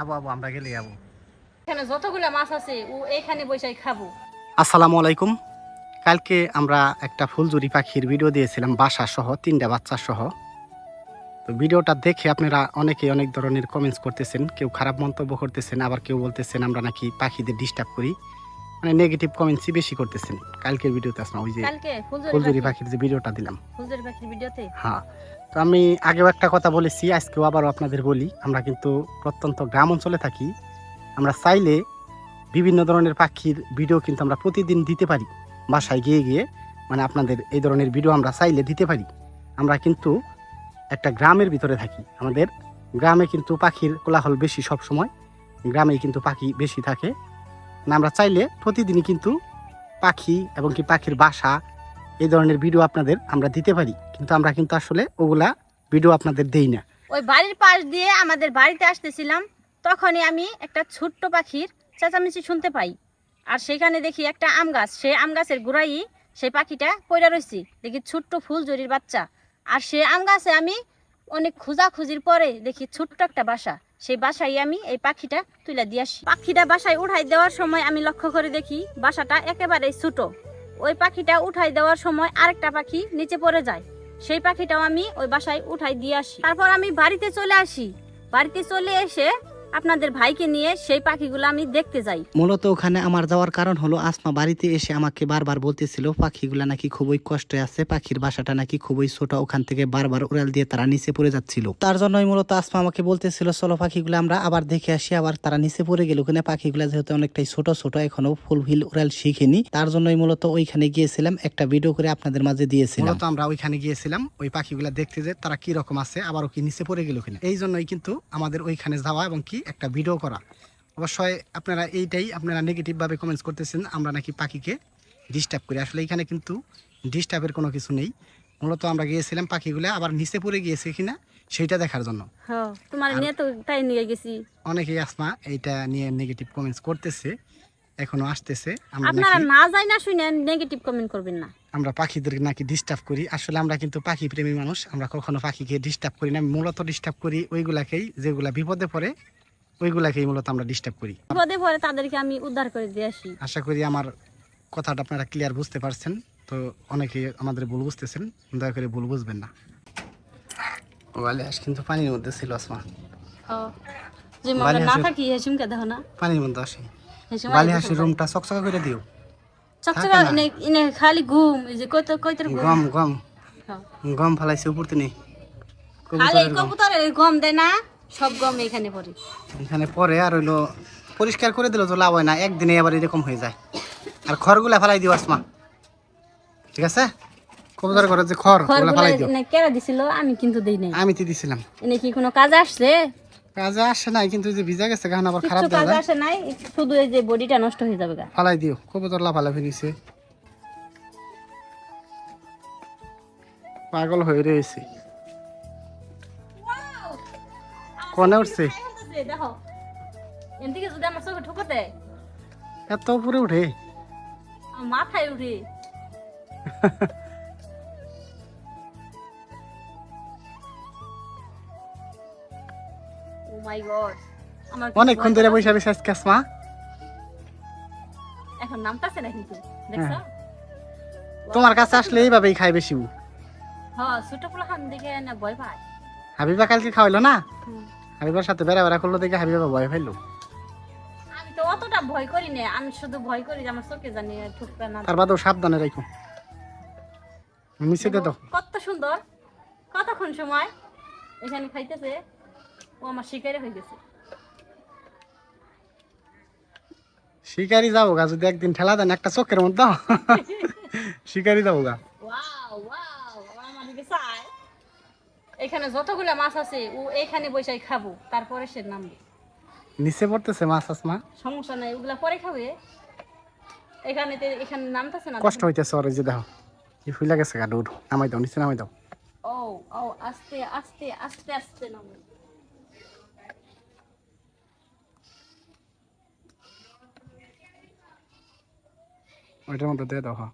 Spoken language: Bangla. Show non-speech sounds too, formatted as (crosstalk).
আবু আবু আমরা গেলে আবু। এখানে যতগুলা মাছ আছে ও এইখানে বসে খাব। আসসালামু আলাইকুম। কালকে আমরা একটা ফুলজুরি পাখির ভিডিও দিয়েছিলাম বাসা সহ তিনটা বাচ্চা সহ। তো ভিডিওটা দেখে আপনারা অনেকে অনেক ধরনের কমেন্টস করতেছেন কেউ খারাপ মন্তব্য করতেছেন আবার কেউ বলতেছেন আমরা নাকি পাখিদের ডিস্টার্ব করি। মানে নেগেটিভ কমেন্টসই বেশি করতেছেন। কালকের ভিডিওতে আসলাম ওই যে ফুলজুরি পাখির যে ভিডিওটা দিলাম। ফুলজুরি পাখির ভিডিওতে? হ্যাঁ। তো আমি আগেও একটা কথা বলেছি, আজকেও আবারও আপনাদের বলি। আমরা কিন্তু প্রত্যন্ত গ্রাম অঞ্চলে থাকি। আমরা চাইলে বিভিন্ন ধরনের পাখির ভিডিও কিন্তু আমরা প্রতিদিন দিতে পারি। বাসায় গিয়ে গিয়ে মানে আপনাদের এই ধরনের ভিডিও আমরা চাইলে দিতে পারি। আমরা কিন্তু একটা গ্রামের ভিতরে থাকি। আমাদের গ্রামে কিন্তু পাখির কোলাহল বেশি সব সময় গ্রামেই কিন্তু পাখি বেশি থাকে। না আমরা চাইলে প্রতিদিনই কিন্তু পাখি এবং কি পাখির বাসা এই ধরনের ভিডিও আপনাদের আমরা দিতে পারি। কিন্তু আমরা কিন্তু আসলে ওগুলা ভিডিও আপনাদের দেই না। ওই বাড়ির পাশ দিয়ে আমাদের বাড়িতে আসতেছিলাম, তখনই আমি একটা ছোট্ট পাখির চেঁচামেচি শুনতে পাই। আর সেখানে দেখি একটা আম গাছ সেই আম গাছের গোড়াই সেই পাখিটা পড়ে রয়েছি দেখি ছোট্ট ফুলজুরির বাচ্চা। আর সেই আম গাছে আমি অনেক খোঁজাখুঁজির পরে দেখি ছোট্ট একটা বাসা। সেই বাসায় আমি এই পাখিটা তুলে দিয়ে আসি। পাখিটা বাসায় উঠাই দেওয়ার সময় আমি লক্ষ্য করে দেখি বাসাটা একেবারেই ছোট। ওই পাখিটা উঠাই দেওয়ার সময় আরেকটা পাখি নিচে পড়ে যায়। সেই পাখিটাও আমি ওই বাসায় উঠাই দিয়ে আসি। তারপর আমি বাড়িতে চলে আসি। বাড়িতে চলে এসে আপনাদের ভাইকে নিয়ে সেই পাখিগুলো আমি দেখতে যাই। মূলত ওখানে আমার যাওয়ার কারণ হলো আসমা বাড়িতে এসে আমাকে বারবার বলতেছিল পাখিগুলা নাকি খুবই কষ্টে আছে পাখির বাসাটা নাকি খুবই ছোট ওখান থেকে বারবার উড়াল দিয়ে তারা নিচে পড়ে যাচ্ছিল। তার জন্যই মূলত আসমা আমাকে বলতেছিল চলো পাখিগুলো আমরা আবার দেখে আসি আবার তারা নিচে পড়ে গেল ওখানে পাখিগুলো যেহেতু অনেকটাই ছোট ছোট এখনও ফুল হিল উড়াল শিখেনি। তার জন্যই মূলত ওইখানে গিয়েছিলাম একটা ভিডিও করে আপনাদের মাঝে দিয়েছিলাম। মূলত আমরা ওইখানে গিয়েছিলাম ওই পাখিগুলো দেখতে যে তারা কি রকম আছে আবারও কি নিচে পড়ে গেল কিনা। এই জন্যই কিন্তু আমাদের ওইখানে যাওয়া এবং কি একটা ভিডিও করা। অবশ্যই আপনারা এইটাই আপনারা নেগেটিভ ভাবে কমেন্টস করতেছেন আমরা নাকি পাখিকে ডিস্টার্ব করি। আসলে এখানে কিন্তু ডিস্টার্বের কোনো কিছু নেই। মূলত আমরা গিয়েছিলাম পাখিগুলো আবার নিচে পড়ে গিয়েছে কিনা সেইটা দেখার জন্য। তোমার নিয়ে তো তাই নিয়ে গেছি। অনেকেই আসমা এইটা নিয়ে নেগেটিভ কমেন্টস করতেছে এখনও আসতেছে। আপনারা নাকি না যাই না শুনে নেগেটিভ কমেন্ট করবেন না। আমরা পাখিদের নাকি ডিস্টার্ব করি। আসলে আমরা কিন্তু পাখি প্রেমী মানুষ আমরা কখনো পাখিকে ডিস্টার্ব করি না। মূলত ডিস্টার্ব করি ওইগুলাকেই যেগুলা বিপদে পড়ে ওইগুলাকেই মূলত আমরা ডিস্টার্ব করি। বিপদে তাদেরকে আমি উদ্ধার করে দিয়ে আসি। আশা করি আমার কথাটা আপনারা ক্লিয়ার বুঝতে পারছেন। তো অনেকে আমাদের ভুল বুঝতেছেন দয়া করে ভুল বুঝবেন না। ওয়ালিহাস কিন্তু পানির মধ্যে ছিল আসমা। যে আমরা না থাকি হেসুমকে দেখো না। পানির মধ্যে আসে। বালিহাসের রুমটা চকচকা করে দিও। চকচকা থাকে ইনে ইনে খালি ঘুম এই যে গম গম। হ্যাঁ। গম ফালাইছে উপর তিনি খালি কবুতরের গম। দেয় না। সব গম এখানে পড়ে। এখানে পরে আর হইল পরিষ্কার করে দিল তো লাভ হয় না একদিনে আবার এরকম হয়ে যায়। আর খড়গুলা ফেলাই দিও আসমা। ঠিক আছে? কবুতর ঘরে যে খড় ওগুলা ফেলাই দিও। এনে কেরা দিছিল? আমি কিন্তু দেই নাই। আমি তো দিছিলাম। এনে কি কোনো কাজে আসছে? কাজে আসে নাই কিন্তু যে ভিজা গেছে গান আবার খারাপ কিছু কাজে আসে নাই শুধু এই যে বডিটা নষ্ট হয়ে যাবে গা। ফালাই দিও কবুতর পাগল হয়ে রয়েছে। কনে উঠছে? দেখো। এদিকে যদি আমার চোখে ঠুকতে এত উপরে উঠে? মাথায় উঠে। ও মাই গড আমার কি অনেকক্ষণ ধরে। বসে বসে আজকে আসমা। এখন নামতাছে না কিন্তু দেখছ? তোমার কাছে আসলে এইভাবেই খাই বেশি। হ্যাঁ ছোট পোলা খান দেখে না ভয় পায়। হাবিবা কালকে খাওয়াইলো না। হাবিবার সাথে বেড়া বেড়া করল দেখে হাবিবা ভয় পাইলো। আমি তো অতটা ভয় করি না আমি শুধু ভয় করি যে আমার চোখে জানি ঠুকবে না। তার বাদেও সাবধানে রাখো মিশে দে তো। কত সুন্দর কতক্ষণ সময়? এখানে খাইতেছে ও আমার শিকারে হয়ে গেছে। শিকারি যাব গা যদি একদিন ঠেলা দেন একটা চোখের মধ্যে। (laughs) শিকারি যাব গা। এখানে যতগুলা মাছ আছে ও এখানে বসে খাব তারপরে সে নামবে। নিচে পড়তেছে মাছ আসমা সমস্যা নাই ওগুলা পরে খাবে। এখানে এখানে নামতেছে না? কষ্ট হইতেছে ওর যে দেখো এই ফুলা গেছে গা দৌড় নামাই দাও নিচে নামাই দাও। ও ও আস্তে আস্তে আস্তে আস্তে নামবে। ওইটার মধ্যে দিয়ে দাও হ্যাঁ।